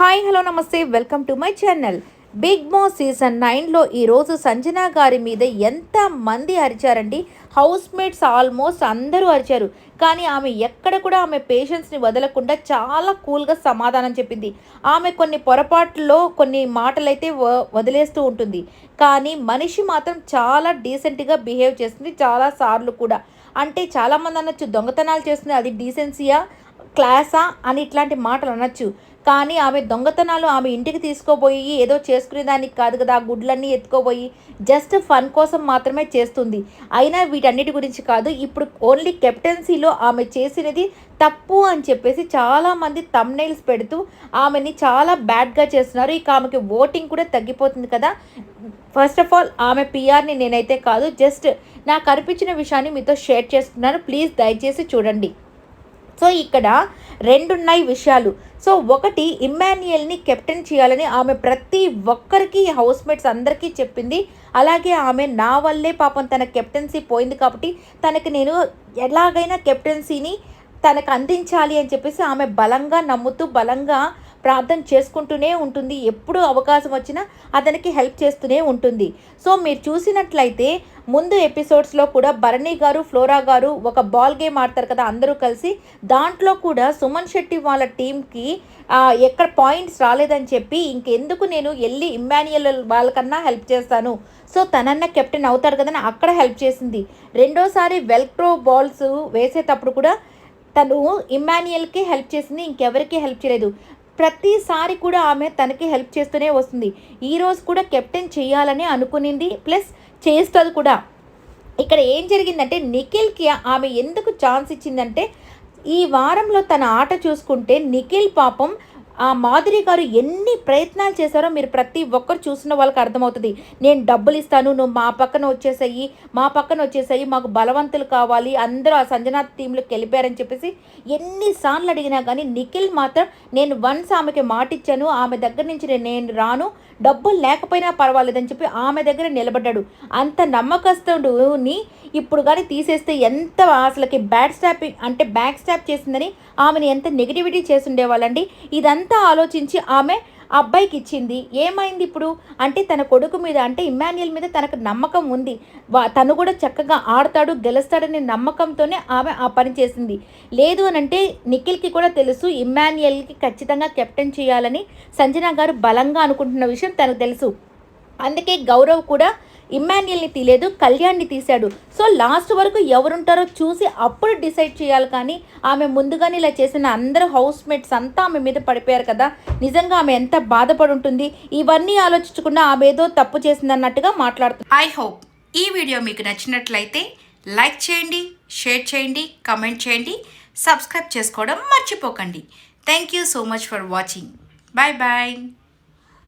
Hi hello నమస్తే welcome to my channel. Big boss season నైన్లో ఈరోజు సంజన గారి మీద ఎంత మంది అరిచారండి? హౌస్ మేట్స్ ఆల్మోస్ట్ అందరూ అరిచారు. కానీ ఆమె ఎక్కడ కూడా ఆమె పేషెన్స్ని వదలకుండా చాలా కూల్గా సమాధానం చెప్పింది. ఆమె కొన్ని పొరపాట్లో కొన్ని మాటలైతే వ- వదిలేస్తూ ఉంటుంది. కానీ మనిషి మాత్రం చాలా డీసెంట్గా బిహేవ్ చేస్తుంది చాలా సార్లు కూడా. అంటే చాలామంది అనొచ్చు దొంగతనాలు చేస్తుంది అది డీసెన్సీయా క్లాసా అని ఇట్లాంటి మాటలు అనొచ్చు. కానీ ఆమె దొంగతనాలు ఆమె ఇంటికి తీసుకోబోయి ఏదో చేసుకునే దానికి కాదు కదా ఆ గుడ్లన్నీ ఎత్తుకోబోయి జస్ట్ ఫన్ కోసం మాత్రమే చేస్తుంది. అయినా వీటన్నిటి గురించి కాదు ఇప్పుడు ఓన్లీ కెప్టెన్సీలో ఆమె చేసినది తప్పు అని చెప్పేసి చాలామంది తమ్నైల్స్ పెడుతూ ఆమెని చాలా బ్యాడ్గా చేస్తున్నారు. ఇక ఆమెకి ఓటింగ్ కూడా తగ్గిపోతుంది కదా. ఫస్ట్ ఆఫ్ ఆల్ ఆమె పిఆర్ని నేనైతే కాదు జస్ట్ నాకు అనిపించిన విషయాన్ని మీతో షేర్ చేస్తున్నాను. ప్లీజ్ దయచేసి చూడండి. సో ఇక్కడ రెండున్నాయి విషయాలు. సో ఒకటి ఇమ్మాన్యుయల్ని కెప్టెన్ చేయాలని ఆమె ప్రతి ఒక్కరికి హౌస్ మేట్స్ అందరికీ చెప్పింది. అలాగే ఆమె నా వల్లే పాపం తన కెప్టెన్సీ పోయింది కాబట్టి తనకి నేను ఎలాగైనా కెప్టెన్సీని తనకు అందించాలి అని చెప్పేసి ఆమె బలంగా నమ్ముతూ బలంగా ప్రార్థన చేసుకుంటూనే ఉంటుంది. ఎప్పుడు అవకాశం వచ్చినా అతనికి హెల్ప్ చేస్తూనే ఉంటుంది. సో మీరు చూసినట్లయితే ముందు ఎపిసోడ్స్లో కూడా భరణి గారు ఫ్లోరా గారు ఒక బాల్ గేమ్ ఆడతారు కదా అందరూ కలిసి దాంట్లో కూడా సుమన్ శెట్టి వాళ్ళ టీంకి ఎక్కడ పాయింట్స్ రాలేదని చెప్పి ఇంకెందుకు నేను వెళ్ళి ఇమ్మాన్యుయల్ వాళ్ళకన్నా హెల్ప్ చేస్తాను. సో తనన్న కెప్టెన్ అవుతారు కదని అక్కడ హెల్ప్ చేసింది. రెండోసారి వెల్క్రో బాల్స్ వేసేటప్పుడు కూడా తను ఇమ్మాన్యుయల్కి హెల్ప్ చేసింది ఇంకెవరికి హెల్ప్ చేయలేదు. ప్రతిసారి కూడా ఆమె తనకి హెల్ప్ చేస్తూనే వస్తుంది. ఈరోజు కూడా కెప్టెన్ చేయాలని అనుకునింది. ప్లస్ చేస్తుంది కూడా. ఇక్కడ ఏం జరిగిందంటే నిఖిల్కి ఆమె ఎందుకు ఛాన్స్ ఇచ్చిందంటే ఈ వారంలో తన ఆట చూసుకుంటే నిఖిల్ పాపం ఆ మాధురి గారు ఎన్ని ప్రయత్నాలు చేశారో మీరు ప్రతి ఒక్కరు చూసిన వాళ్ళకి అర్థమవుతుంది. నేను డబ్బులు ఇస్తాను నువ్వు మా పక్కన వచ్చేసాయి మా పక్కన వచ్చేసాయి మాకు బలవంతులు కావాలి అందరూ ఆ సంజనాథ్ టీంలోకి వెళ్ళిపోయారని చెప్పేసి ఎన్నిసార్లు అడిగినా కానీ నిఖిల్ మాత్రం నేను వన్స్ ఆమెకి మాటిచ్చాను ఆమె దగ్గర నుంచి నేను- నేను రాను డబ్బులు లేకపోయినా పర్వాలేదని చెప్పి ఆమె దగ్గర నిలబడ్డాడు. అంత నమ్మకస్తుడుని ఇప్పుడు కానీ తీసేస్తే ఎంత అసలుకి బ్యాడ్ స్టాపింగ్ అంటే బ్యాక్ స్టాప్ చేసిందని ఆమెను ఎంత నెగిటివిటీ చేసి ఉండేవాళ్ళండి ఇదంతా ఆలోచించి ఆమె అబ్బాయికి ఇచ్చింది ఏమైంది ఇప్పుడు? అంటే తన కొడుకు మీద అంటే ఇమ్మాన్యుయల్ మీద తనకు నమ్మకం ఉంది. వా- తను కూడా చక్కగా ఆడతాడు గెలుస్తాడనే నమ్మకంతోనే ఆమె ఆ పని చేసింది. లేదు అని అంటే నిఖిల్కి కూడా తెలుసు ఇమ్మాన్యుయల్కి ఖచ్చితంగా కెప్టెన్ చేయాలని సంజన గారు బలంగా అనుకుంటున్న విషయం తనకు తెలుసు. అందుకే గౌరవ్ కూడా ఇమ్మాన్యుయల్ని తీయలేదు కళ్యాణ్ని తీశాడు. సో లాస్ట్ వరకు ఎవరుంటారో చూసి అప్పుడు డిసైడ్ చేయాలి కానీ ఆమె ముందుగానే ఇలా చేసిన అందరు హౌస్ మేట్స్ అంతా ఆమె మీద పడిపోయారు కదా. నిజంగా ఆమె ఎంత బాధపడి ఉంటుంది ఇవన్నీ ఆలోచించకుండా ఆమె ఏదో తప్పు చేసిందన్నట్టుగా మాట్లాడుతుంది ఐ హోప్ ఈ వీడియో మీకు నచ్చినట్లయితే లైక్ చేయండి షేర్ చేయండి కమెంట్ చేయండి సబ్స్క్రైబ్ చేసుకోవడం మర్చిపోకండి. Thank you so much for watching bye bye